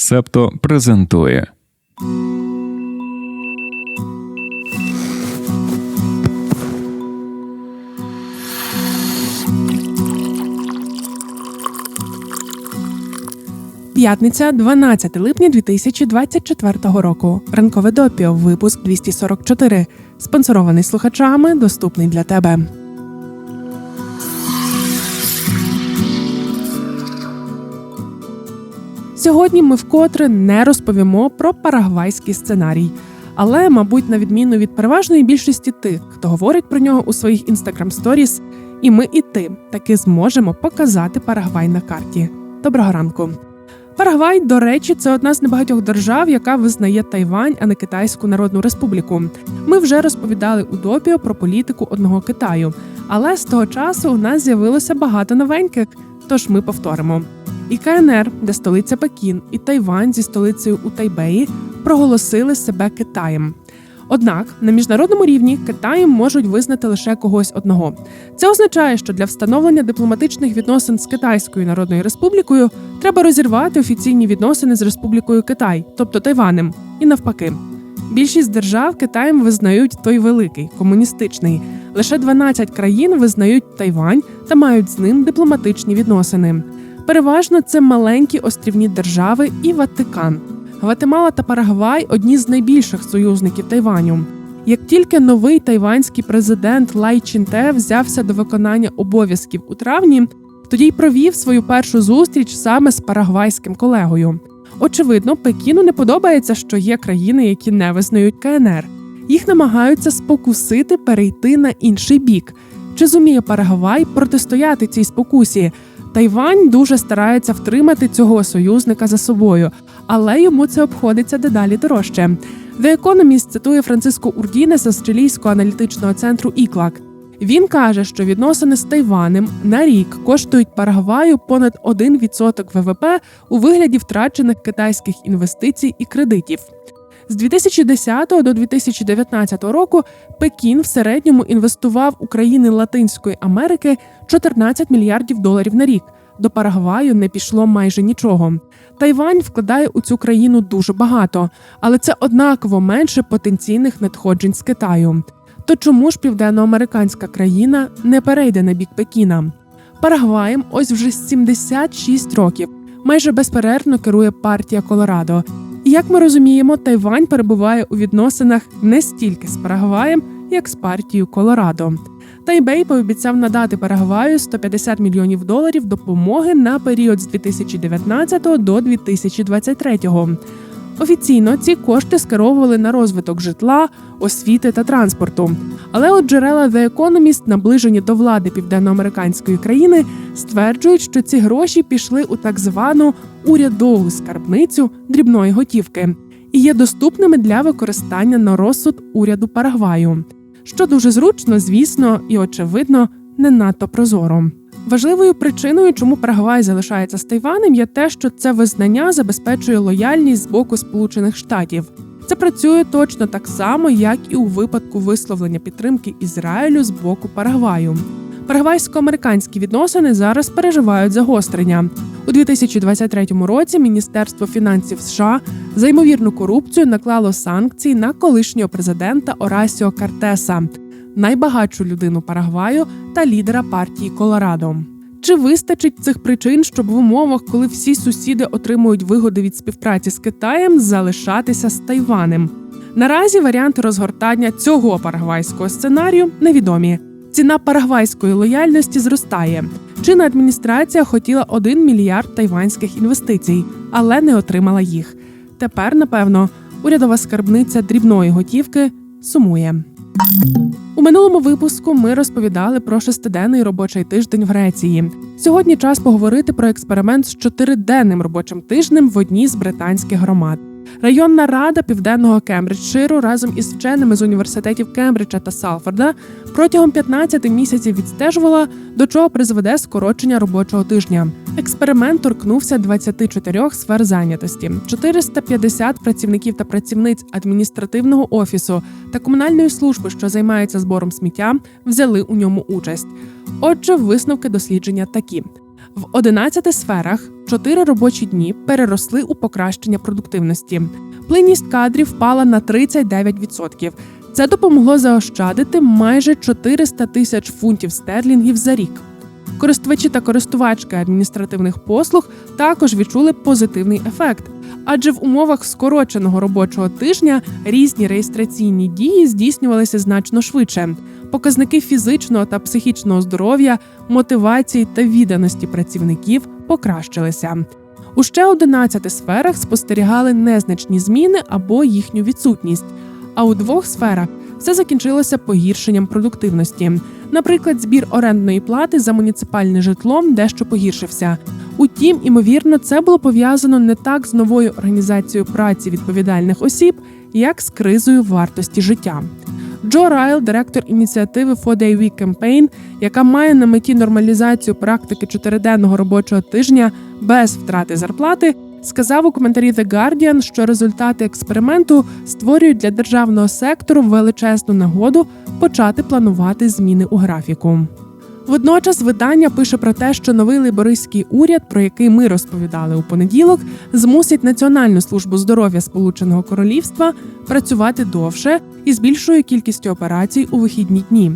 Септо презентує П'ятниця, 12 липня 2024 року. Ранкове допіо, випуск 244. Спонсорований слухачами, доступний для тебе. Сьогодні ми вкотре не розповімо про парагвайський сценарій. Але, мабуть, на відміну від переважної більшості тих, хто говорить про нього у своїх інстаграм сторіс, і ми, і ти таки зможемо показати Парагвай на карті. Доброго ранку. Парагвай, до речі, це одна з небагатьох держав, яка визнає Тайвань, а не Китайську Народну Республіку. Ми вже розповідали у допіо про політику одного Китаю, але з того часу у нас з'явилося багато новеньких. Тож ми повторимо. І КНР, де столиця Пекін, і Тайвань зі столицею у Тайбеї проголосили себе Китаєм. Однак на міжнародному рівні Китаєм можуть визнати лише когось одного. Це означає, що для встановлення дипломатичних відносин з Китайською Народною Республікою треба розірвати офіційні відносини з Республікою Китай, тобто Тайванем, і навпаки. Більшість держав Китаєм визнають той великий комуністичний. Лише 12 країн визнають Тайвань та мають з ним дипломатичні відносини. Переважно це маленькі острівні держави і Ватикан. Гватемала та Парагвай одні з найбільших союзників Тайваню. Як тільки новий тайванський президент Лай Чінте взявся до виконання обов'язків у травні, тоді й провів свою першу зустріч саме з парагвайським колегою. Очевидно, Пекіну не подобається, що є країни, які не визнають КНР. Їх намагаються спокусити перейти на інший бік. Чи зуміє Парагвай протистояти цій спокусі? Тайвань дуже старається втримати цього союзника за собою, але йому це обходиться дедалі дорожче. The Economist цитує Франциско Урдінеса з чилійського аналітичного центру Іклак. Він каже, що відносини з Тайванем на рік коштують Парагваю понад 1% ВВП у вигляді втрачених китайських інвестицій і кредитів. З 2010 до 2019 року Пекін в середньому інвестував у країни Латинської Америки 14 мільярдів доларів на рік. До Парагваю не пішло майже нічого. Тайвань вкладає у цю країну дуже багато, але це однаково менше потенційних надходжень з Китаю. То чому ж південноамериканська країна не перейде на бік Пекіна? Парагваєм ось вже 76 років. Майже безперервно керує партія Колорадо. Як ми розуміємо, Тайвань перебуває у відносинах не стільки з Парагваєм, як з партією Колорадо. Тайбей пообіцяв надати Парагваю 150 мільйонів доларів допомоги на період з 2019 до 2023. Офіційно ці кошти скеровували на розвиток житла, освіти та транспорту. Але от джерела The Economist, наближені до влади південноамериканської країни, стверджують, що ці гроші пішли у так звану урядову скарбницю дрібної готівки і є доступними для використання на розсуд уряду Парагваю, що дуже зручно, звісно, і очевидно не надто прозоро. Важливою причиною, чому Парагвай залишається з Тайванем, є те, що це визнання забезпечує лояльність з боку Сполучених Штатів. Це працює точно так само, як і у випадку висловлення підтримки Ізраїлю з боку Парагваю. Парагвайсько-американські відносини зараз переживають загострення. У 2023 році Міністерство фінансів США за ймовірну корупцію наклало санкції на колишнього президента Орасіо Картеса, найбагатшу людину Парагваю та лідера партії Колорадо. Чи вистачить цих причин, щоб в умовах, коли всі сусіди отримують вигоди від співпраці з Китаєм, залишатися з Тайванем? Наразі варіанти розгортання цього парагвайського сценарію невідомі. Ціна парагвайської лояльності зростає. Чинна адміністрація хотіла 1 мільярд тайванських інвестицій, але не отримала їх. Тепер, напевно, урядова скарбниця дрібної готівки сумує. У минулому випуску ми розповідали про шестиденний робочий тиждень в Греції. Сьогодні час поговорити про експеримент з чотириденним робочим тижнем в одній з британських громад. Районна рада південного Кембриджширу разом із вченими з університетів Кембриджа та Салфорда протягом 15 місяців відстежувала, до чого призведе скорочення робочого тижня. Експеримент торкнувся 24 сфер зайнятості, 450 працівників та працівниць адміністративного офісу та комунальної служби, що займаються збором сміття, взяли у ньому участь. Отже, висновки дослідження такі. В 11 сферах 4 робочі дні переросли у покращення продуктивності. Плинність кадрів впала на 39%. Це допомогло заощадити майже 400 тисяч фунтів стерлінгів за рік. Користувачі та користувачки адміністративних послуг також відчули позитивний ефект, адже в умовах скороченого робочого тижня різні реєстраційні дії здійснювалися значно швидше. Показники фізичного та психічного здоров'я, мотивації та відданості працівників покращилися. У ще 11 сферах спостерігали незначні зміни або їхню відсутність. А у двох сферах все закінчилося погіршенням продуктивності. Наприклад, збір орендної плати за муніципальне житло дещо погіршився. Утім, імовірно, це було пов'язано не так з новою організацією праці відповідальних осіб, як з кризою вартості життя. Джо Райл, директор ініціативи Four Day Week Campaign, яка має на меті нормалізацію практики чотириденного робочого тижня без втрати зарплати, сказав у коментарі The Guardian, що результати експерименту створюють для державного сектору величезну нагоду почати планувати зміни у графіку. Водночас видання пише про те, що новий лейбористський уряд, про який ми розповідали у понеділок, змусить Національну службу здоров'я Сполученого Королівства працювати довше і з більшою кількістю операцій у вихідні дні.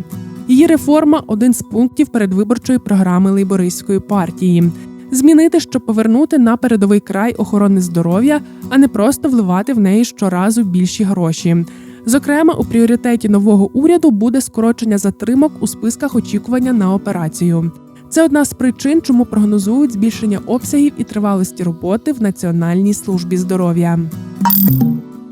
Її реформа один з пунктів передвиборчої програми лейбористської партії. Змінити, щоб повернути на передовий край охорони здоров'я, а не просто вливати в неї щоразу більші гроші. Зокрема, у пріоритеті нового уряду буде скорочення затримок у списках очікування на операцію. Це одна з причин, чому прогнозують збільшення обсягів і тривалості роботи в Національній службі здоров'я.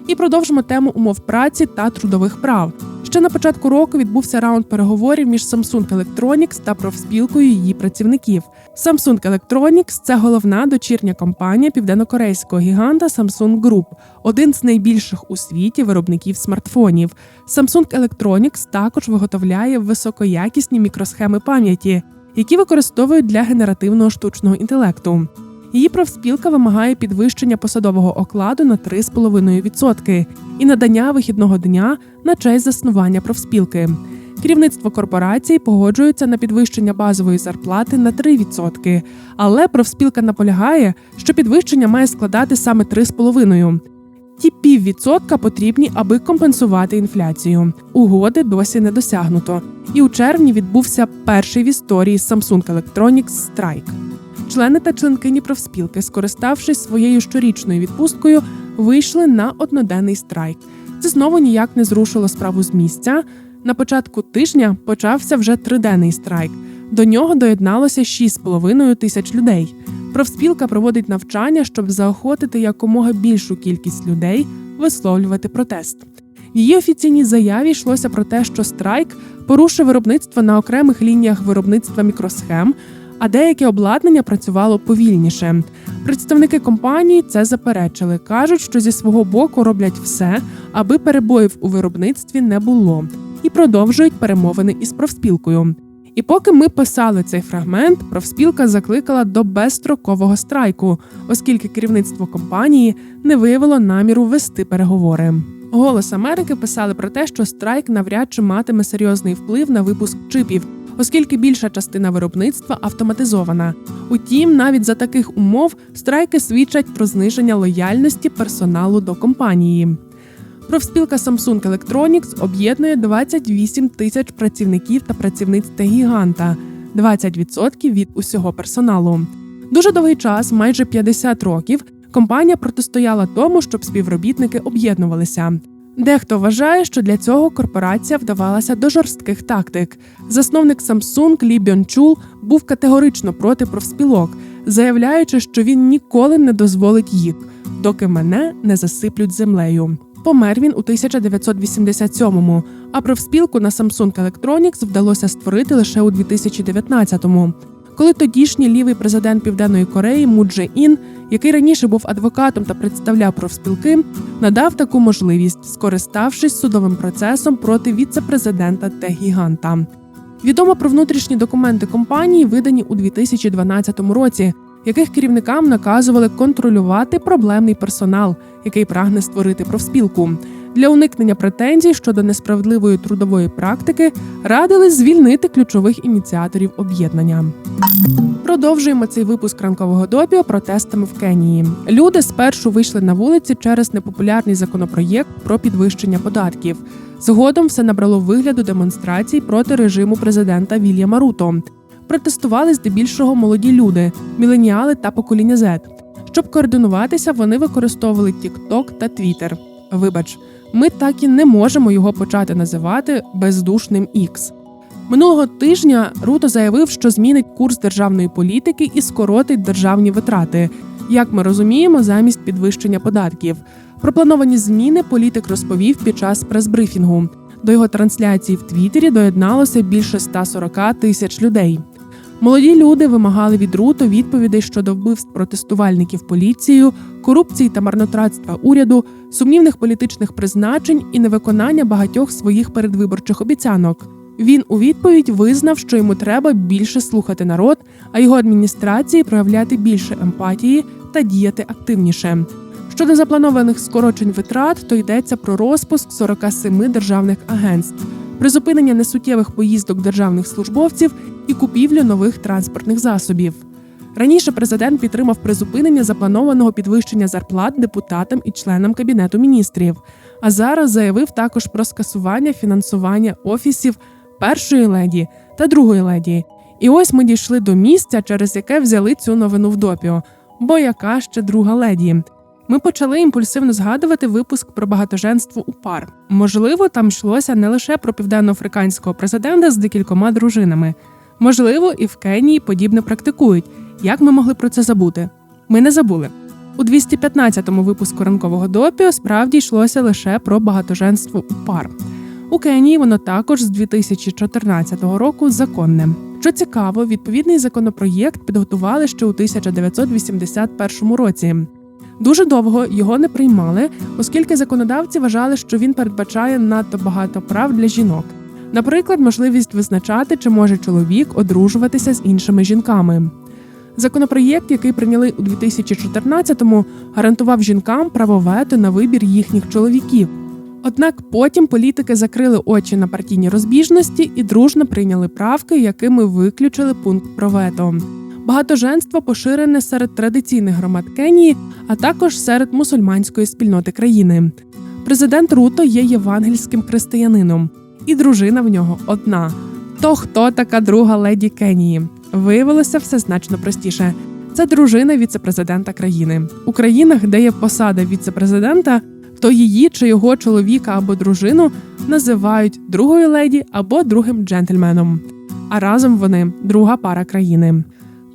І продовжимо тему умов праці та трудових прав. Ще на початку року відбувся раунд переговорів між Samsung Electronics та профспілкою її працівників. Samsung Electronics – це головна дочірня компанія південнокорейського гіганта Samsung Group, один з найбільших у світі виробників смартфонів. Samsung Electronics також виготовляє високоякісні мікросхеми пам'яті, які використовують для генеративного штучного інтелекту. Її профспілка вимагає підвищення посадового окладу на 3,5% і надання вихідного дня на честь заснування профспілки. Керівництво корпорації погоджується на підвищення базової зарплати на 3%, але профспілка наполягає, що підвищення має складати саме 3,5%. Ті піввідсотка потрібні, аби компенсувати інфляцію. Угоди досі не досягнуто. І у червні відбувся перший в історії Samsung Electronics страйк. Члени та членкині профспілки, скориставшись своєю щорічною відпусткою, вийшли на одноденний страйк. Це знову ніяк не зрушило справу з місця. На початку тижня почався вже триденний страйк. До нього доєдналося 6,5 тисяч людей. Профспілка проводить навчання, щоб заохотити якомога більшу кількість людей висловлювати протест. В її офіційній заяві йшлося про те, що страйк порушив виробництво на окремих лініях виробництва мікросхем, а деяке обладнання працювало повільніше. Представники компанії це заперечили. кажуть, що зі свого боку роблять все, аби перебоїв у виробництві не було, і продовжують перемовини із профспілкою. І поки ми писали цей фрагмент, профспілка закликала до безстрокового страйку, оскільки керівництво компанії не виявило наміру вести переговори. Голос Америки писали про те, що страйк навряд чи матиме серйозний вплив на випуск чипів, оскільки більша частина виробництва автоматизована. Утім, навіть за таких умов страйки свідчать про зниження лояльності персоналу до компанії. Профспілка Samsung Electronics об'єднує 28 тисяч працівників та працівниць та гіганта, 20% від усього персоналу. Дуже довгий час, майже 50 років, компанія протистояла тому, щоб співробітники об'єднувалися. Дехто вважає, що для цього корпорація вдавалася до жорстких тактик. Засновник Samsung Лі Бьон Чул був категорично проти профспілок, заявляючи, що він ніколи не дозволить їх, доки мене не засиплють землею. Помер він у 1987-му, а профспілку на Samsung Electronics вдалося створити лише у 2019-му. Коли тодішній лівий президент Південної Кореї Му Дже Ін, який раніше був адвокатом та представляв профспілки, надав таку можливість, скориставшись судовим процесом проти віце-президента та гіганта. Відомо про внутрішні документи компанії, видані у 2012 році, яких керівникам наказували контролювати проблемний персонал, який прагне створити профспілку. Для уникнення претензій щодо несправедливої трудової практики радили звільнити ключових ініціаторів об'єднання. Продовжуємо цей випуск ранкового допіо протестами в Кенії. Люди спершу вийшли на вулиці через непопулярний законопроєкт про підвищення податків. Згодом все набрало вигляду демонстрацій проти режиму президента Вільяма Руто. Протестували здебільшого молоді люди, міленіали та покоління Z. Щоб координуватися, вони використовували TikTok та Twitter. Вибач, ми так і не можемо його почати називати бездушним X. Минулого тижня Руто заявив, що змінить курс державної політики і скоротить державні витрати. Як ми розуміємо, замість підвищення податків. Про плановані зміни політик розповів під час прес-брифінгу. До його трансляції в Твіттері доєдналося більше 140 тисяч людей. Молоді люди вимагали від Руто відповідей щодо вбивств протестувальників поліцією, корупції та марнотратства уряду, сумнівних політичних призначень і невиконання багатьох своїх передвиборчих обіцянок. Він у відповідь визнав, що йому треба більше слухати народ, а його адміністрації проявляти більше емпатії та діяти активніше. Щодо запланованих скорочень витрат, то йдеться про розпуск 47 державних агентств, призупинення несуттєвих поїздок державних службовців і купівлю нових транспортних засобів. Раніше президент підтримав призупинення запланованого підвищення зарплат депутатам і членам кабінету міністрів. А зараз заявив також про скасування фінансування офісів першої леді та другої леді. І ось ми дійшли до місця, через яке взяли цю новину в допіо. Бо яка ще друга леді? Ми почали імпульсивно згадувати випуск про багатоженство у пар. Можливо, там йшлося не лише про південноафриканського президента з декількома дружинами. Можливо, і в Кенії подібне практикують. Як ми могли про це забути? Ми не забули. У 215-му випуску ранкового допіо справді йшлося лише про багатоженство у пар. У Кенії воно також з 2014 року законне. Що цікаво, відповідний законопроєкт підготували ще у 1981 році. Дуже довго його не приймали, оскільки законодавці вважали, що він передбачає надто багато прав для жінок. Наприклад, можливість визначати, чи може чоловік одружуватися з іншими жінками. Законопроєкт, який прийняли у 2014-му, гарантував жінкам право вето на вибір їхніх чоловіків. Однак потім політики закрили очі на партійні розбіжності і дружно прийняли правки, якими виключили пункт про вето. Багатоженство поширене серед традиційних громад Кенії, а також серед мусульманської спільноти країни. Президент Руто є євангельським християнином, і дружина в нього одна. То хто така друга леді Кенії? Виявилося все значно простіше. Це дружина віцепрезидента країни. У країнах, де є посада віцепрезидента, то її чи його чоловіка або дружину називають другою леді або другим джентльменом. А разом вони друга пара країни.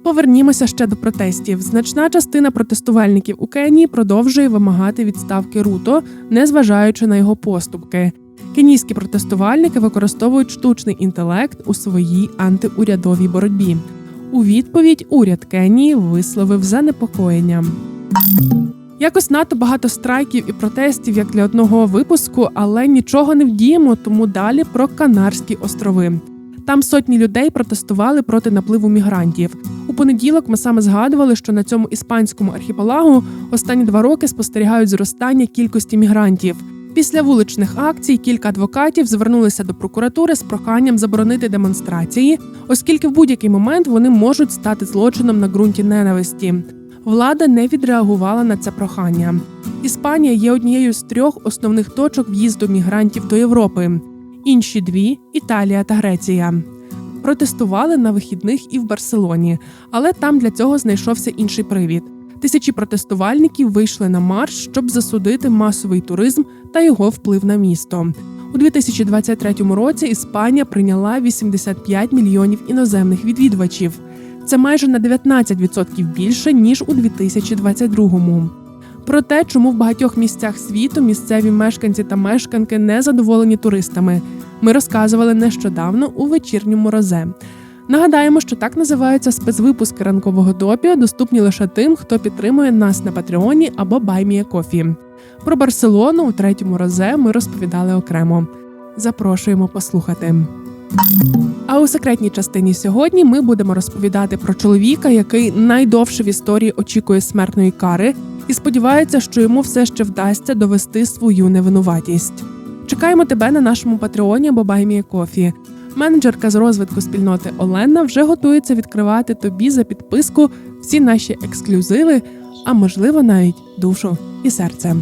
Повернімося ще до протестів. Значна частина протестувальників у Кенії продовжує вимагати відставки Руто, незважаючи на його поступки. Кенійські протестувальники використовують штучний інтелект у своїй антиурядовій боротьбі. У відповідь уряд Кенії висловив занепокоєння. Якось надто багато страйків і протестів, як для одного випуску, але нічого не вдіємо, тому далі про Канарські острови. Там сотні людей протестували проти напливу мігрантів. Понеділок ми саме згадували, що на цьому іспанському архіпелагу останні два роки спостерігають зростання кількості мігрантів. Після вуличних акцій кілька адвокатів звернулися до прокуратури з проханням заборонити демонстрації, оскільки в будь-який момент вони можуть стати злочином на ґрунті ненависті. Влада не відреагувала на це прохання. Іспанія є однією з трьох основних точок в'їзду мігрантів до Європи. Інші дві Італія та Греція. Протестували на вихідних і в Барселоні, але там для цього знайшовся інший привід. Тисячі протестувальників вийшли на марш, щоб засудити масовий туризм та його вплив на місто. У 2023 році Іспанія прийняла 85 мільйонів іноземних відвідувачів. Це майже на 19% більше ніж у 2022-му. Про те, чому в багатьох місцях світу місцеві мешканці та мешканки не задоволені туристами, ми розказували нещодавно у вечірньому розе. Нагадаємо, що так називаються спецвипуски ранкового допіо, доступні лише тим, хто підтримує нас на Патреоні або Баймія Кофі. Про Барселону у третьому розе ми розповідали окремо. Запрошуємо послухати. А у секретній частині сьогодні ми будемо розповідати про чоловіка, який найдовше в історії очікує смертної кари, і сподівається, що йому все ще вдасться довести свою невинуватість. Чекаємо тебе на нашому патреоні або Баймія Кофі. Менеджерка з розвитку спільноти Олена вже готується відкривати тобі за підписку всі наші ексклюзиви, а можливо навіть душу і серце.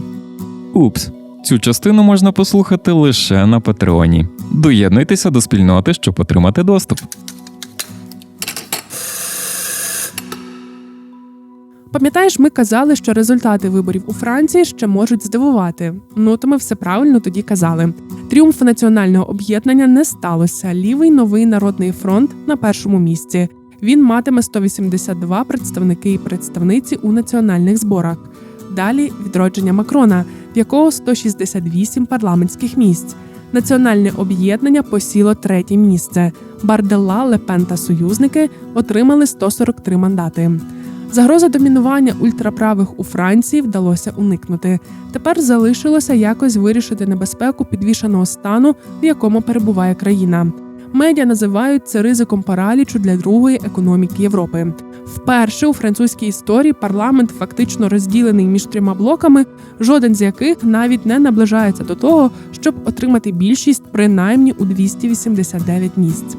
Упс. Цю частину можна послухати лише на Патреоні. Доєднуйтеся до спільноти, щоб отримати доступ. Пам'ятаєш, ми казали, що результати виборів у Франції ще можуть здивувати. Ну то ми все правильно тоді казали. Тріумфу національного об'єднання не сталося. Лівий новий народний фронт на першому місці. Він матиме 182 представники і представниці у національних зборах. Далі відродження Макрона, в якого 168 парламентських місць. Національне об'єднання посіло третє місце. Бардела, Лепен та союзники отримали 143 мандати. Загроза домінування ультраправих у Франції вдалося уникнути. Тепер залишилося якось вирішити небезпеку підвішеного стану, в якому перебуває країна. Медіа називають це ризиком паралічу для другої економіки Європи. Вперше у французькій історії парламент фактично розділений між трьома блоками, жоден з яких навіть не наближається до того, щоб отримати більшість принаймні у 289 місць.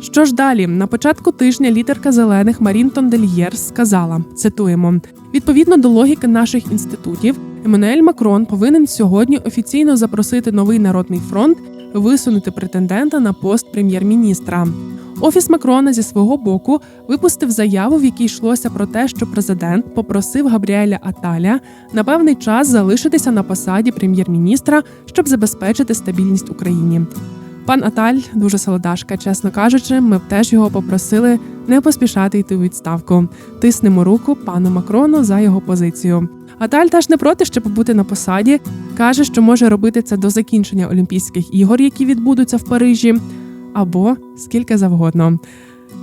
Що ж далі? На початку тижня лідерка зелених Марін Тондельєр сказала: цитуємо: відповідно до логіки наших інститутів, Еммануель Макрон повинен сьогодні офіційно запросити новий народний фронт висунути претендента на пост прем'єр-міністра. Офіс Макрона зі свого боку випустив заяву, в якій йшлося про те, що президент попросив Габріеля Аталя на певний час залишитися на посаді прем'єр-міністра, щоб забезпечити стабільність Україні. Пан Аталь дуже солодашка, чесно кажучи, ми б теж його попросили не поспішати йти у відставку. Тиснемо руку пану Макрону за його позицію. Аталь теж не проти, щоб бути на посаді. каже, що може робити це до закінчення Олімпійських ігор, які відбудуться в Парижі, або скільки завгодно.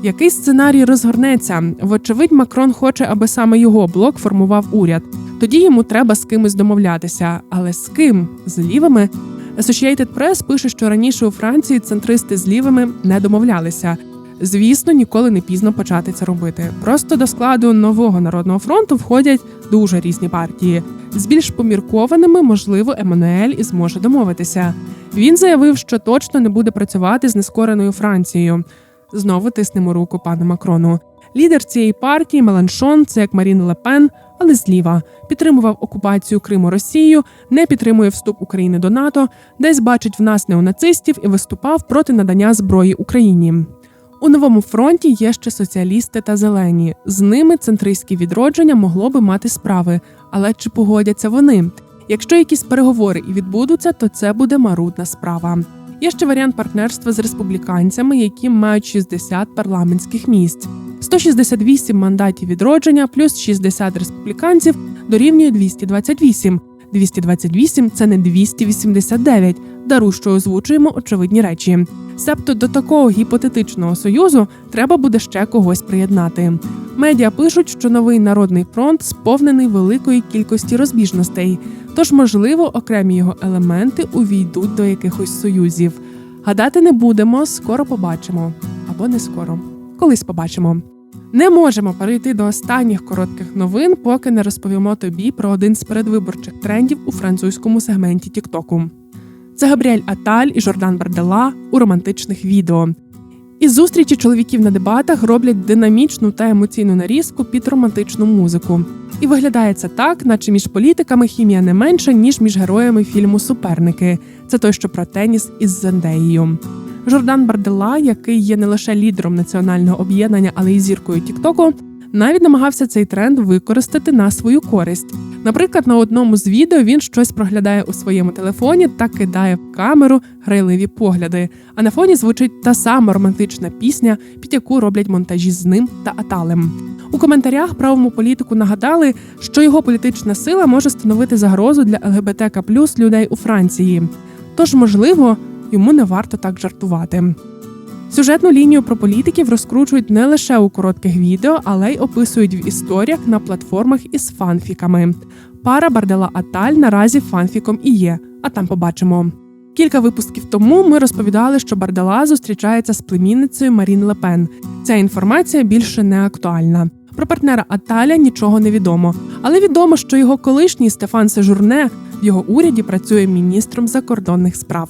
Який сценарій розгорнеться? Вочевидь, Макрон хоче, аби саме його блок формував уряд. Тоді йому треба з кимось домовлятися. Але з ким? З лівими? Associated Press пише, що раніше у Франції центристи з лівими не домовлялися. Звісно, ніколи не пізно почати це робити. Просто до складу нового народного фронту входять дуже різні партії. З більш поміркованими, можливо, Еммануель і зможе домовитися. Він заявив, що точно не буде працювати з нескореною Францією. Знову тиснемо руку пану Макрону. Лідер цієї партії Меланшон, це як Марін Лепен, але зліва підтримував окупацію Криму Росією, не підтримує вступ України до НАТО, десь бачить в нас неонацистів і виступав проти надання зброї Україні. У новому фронті є ще соціалісти та зелені. З ними центристське відродження могло би мати справи. Але чи погодяться вони? Якщо якісь переговори і відбудуться, то це буде марудна справа. Є ще варіант партнерства з республіканцями, які мають 60 парламентських місць. 168 мандатів відродження плюс 60 республіканців дорівнює 228. 228 – це не 289. Дару, що озвучуємо очевидні речі. Себто до такого гіпотетичного союзу треба буде ще когось приєднати. Медіа пишуть, що новий народний фронт сповнений великої кількості розбіжностей, тож, можливо, окремі його елементи увійдуть до якихось союзів. Гадати не будемо, скоро побачимо або не скоро. Колись побачимо. Не можемо перейти до останніх коротких новин, поки не розповімо тобі про один з передвиборчих трендів у французькому сегменті Тіктоку. Це Габріель Аталь і Жордан Бардела у романтичних відео. Із зустрічі чоловіків на дебатах роблять динамічну та емоційну нарізку під романтичну музику. І виглядає це так, наче між політиками хімія не менша, ніж між героями фільму Суперники. Це той, що про теніс із Зендеєю. Жордан Бардела, який є не лише лідером національного об'єднання, але й зіркою Тіктоку, навіть намагався цей тренд використати на свою користь. Наприклад, на одному з відео він щось проглядає у своєму телефоні та кидає в камеру грайливі погляди. А на фоні звучить та сама романтична пісня, під яку роблять монтажі з ним та Аталем. У коментарях правому політику нагадали, що його політична сила може становити загрозу для ЛГБТК людей у Франції. Тож, можливо, йому не варто так жартувати. Сюжетну лінію про політиків розкручують не лише у коротких відео, але й описують в історіях на платформах із фанфіками. Пара Бардела Аталь наразі фанфіком і є, а там побачимо. Кілька випусків тому ми розповідали, що Бардела зустрічається з племінницею Марін Лепен. Ця інформація більше не актуальна. Про партнера Аталя нічого не відомо, але відомо, що його колишній Стефан Сежурне в його уряді працює міністром закордонних справ.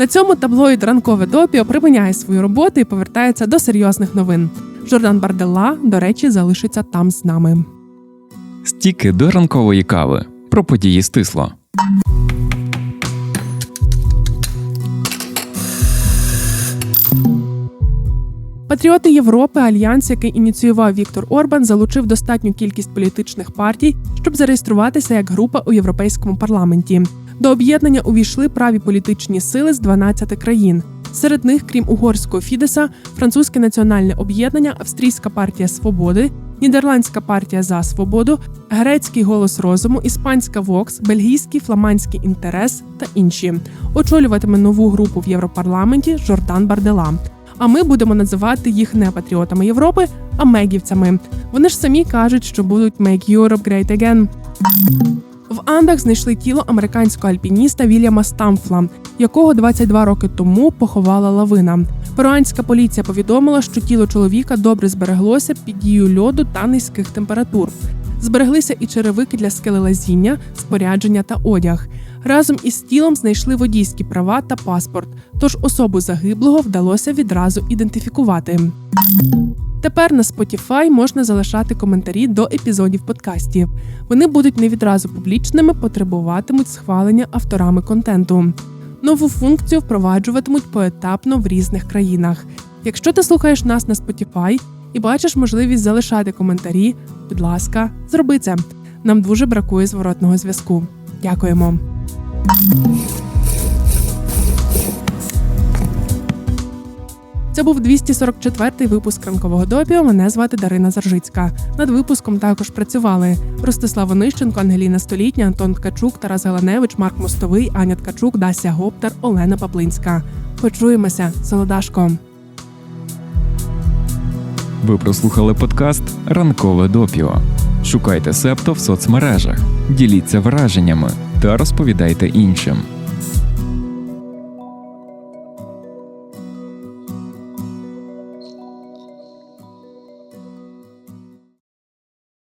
На цьому таблоїд ранкове допіо припиняє свою роботу і повертається до серйозних новин. Жордан Бардella, до речі, залишиться там з нами. Стіки до ранкової кави. Про події стисло. Патріоти Європи, альянс, який ініціював Віктор Орбан, залучив достатню кількість політичних партій, щоб зареєструватися як група у європейському парламенті. До об'єднання увійшли праві політичні сили з 12 країн. Серед них, крім угорського Фідеса, французьке національне об'єднання, австрійська партія свободи, нідерландська партія за свободу, грецький голос розуму, іспанська Вокс, бельгійський фламандський інтерес та інші. Очолюватиме нову групу в Європарламенті Жордан Бардела. А ми будемо називати їх не патріотами Європи, а мегівцями. Вони ж самі кажуть, що будуть «Make Europe Great Again». В Андах знайшли тіло американського альпініста Вільяма Стамфла, якого 22 роки тому поховала лавина. Перуанська поліція повідомила, що тіло чоловіка добре збереглося під дією льоду та низьких температур. Збереглися і черевики для скелелазіння, спорядження та одяг. Разом із тілом знайшли водійські права та паспорт, тож особу загиблого вдалося відразу ідентифікувати. Тепер на Spotify можна залишати коментарі до епізодів подкастів. Вони будуть не відразу публічними, потребуватимуть схвалення авторами контенту. Нову функцію впроваджуватимуть поетапно в різних країнах. Якщо ти слухаєш нас на Spotify і бачиш можливість залишати коментарі, будь ласка, зроби це. Нам дуже бракує зворотного зв'язку. Дякуємо. Це був 244-й випуск ранкового допіо. Мене звати Дарина Заржицька. Над випуском також працювали Ростислав Онищенко, Ангеліна Столітня, Антон Ткачук, Тарас Галаневич, Марк Мостовий, Аня Ткачук, Дася Гоптар, Олена Паплинська. Почуємося, Солодашко. Ви прослухали подкаст Ранкове допіо. Шукайте Септо в соцмережах, діліться враженнями та розповідайте іншим.